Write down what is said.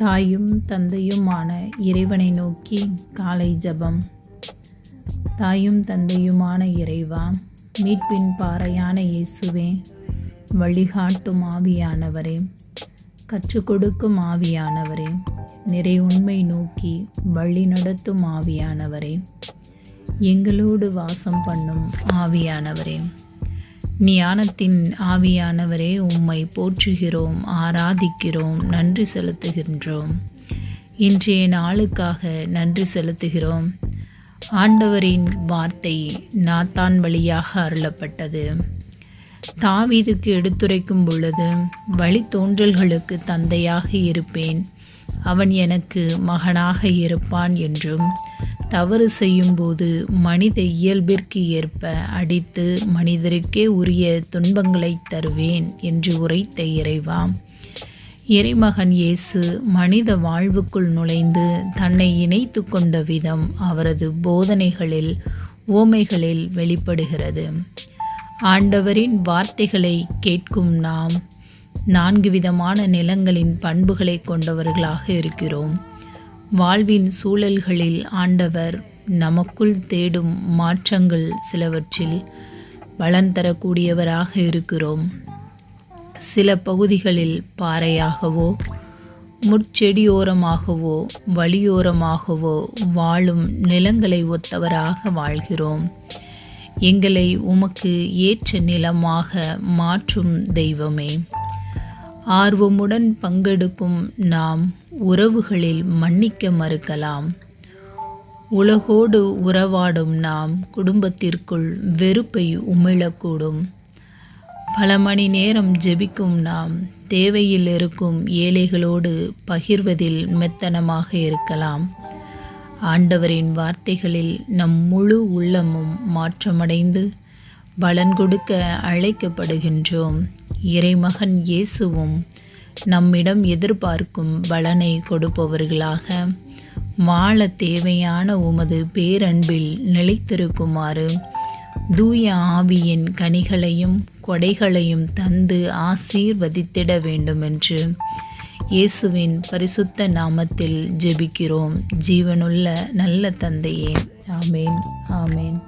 தாயும் தந்தையுமான இறைவனை நோக்கி காலை ஜபம். தாயும் தந்தையுமான இறைவா மீட்பின் பாறையான இயேசுவே வழிகாட்டும் ஆவியானவரே கற்றுக் கொடுக்கும் ஆவியானவரே நிறை உண்மை நோக்கி வழி நடத்தும் ஆவியானவரே எங்களோடு வாசம் பண்ணும் ஆவியானவரே. ஞானத்தின் ஆவியானவரே உம்மை போற்றுகிறோம் ஆராதிக்கிறோம் நன்றி செலுத்துகின்றோம். இன்றைய நாளுக்காக நன்றி செலுத்துகிறோம். ஆண்டவரின் வார்த்தை நாத்தான் வழியாக அருளப்பட்டது. தாவீதுக்கு எடுத்துரைக்கும் பொழுது வழித்தோன்றல்களுக்கு தந்தையாக இருப்பேன். அவன் எனக்கு மகனாக இருப்பான் என்றும் தவறு செய்யும்போது மனித இயல்பிற்கு ஏற்ப அடித்து மனிதருக்கே உரிய துன்பங்களை தருவேன் என்று உரைத்த இறைவா. இறைமகன் இயேசு மனித வாழ்வுக்குள் நுழைந்து தன்னை இணைத்து கொண்ட விதம் அவரது போதனைகளில் ஓமைகளில் வெளிப்படுகிறது. ஆண்டவரின் வார்த்தைகளை கேட்கும் நாம் நான்கு விதமான நிலங்களின் பண்புகளை கொண்டவர்களாக இருக்கிறோம். வாழ்வின் சூழல்களில் ஆண்டவர் நமக்குள் தேடும் மாற்றங்கள் சிலவற்றில் பலன் தரக்கூடியவராக இருக்கிறோம். சில பகுதிகளில் பாறையாகவோ முட்செடியோரமாகவோ வழியோரமாகவோ வாழும் நிலங்களை ஒத்தவராக வாழ்கிறோம். எங்களை உமக்கு ஏற்ற நிலமாக மாற்றும் தெய்வமே. ஆர்வமுடன் பங்கெடுக்கும் நாம் உறவுகளில் மன்னிக்க மறுக்கலாம். உலகோடு உறவாடும் நாம் குடும்பத்திற்குள் வெறுப்பை உமிழக்கூடும். பல மணி நேரம் ஜெபிக்கும் நாம் தேவையில் இருக்கும் ஏழைகளோடு பகிர்வதில் மெத்தனமாக இருக்கலாம். ஆண்டவரின் வார்த்தைகளில் நம் முழு உள்ளமும் மாற்றமடைந்து பலன் கொடுக்க அழைக்கப்படுகின்றோம். இறைமகன் இயேசுவும் நம்மிடம் எதிர்பார்க்கும் பலனை கொடுப்பவர்களாக வாழ தேவையான உமது பேரன்பில் நிலைத்திருக்குமாறு தூய ஆவியின் கனிகளையும் கொடைகளையும் தந்து ஆசீர்வதித்திட வேண்டுமென்று இயேசுவின் பரிசுத்த நாமத்தில் ஜெபிக்கிறோம். ஜீவனுள்ள நல்ல தந்தையே. ஆமேன். ஆமேன்.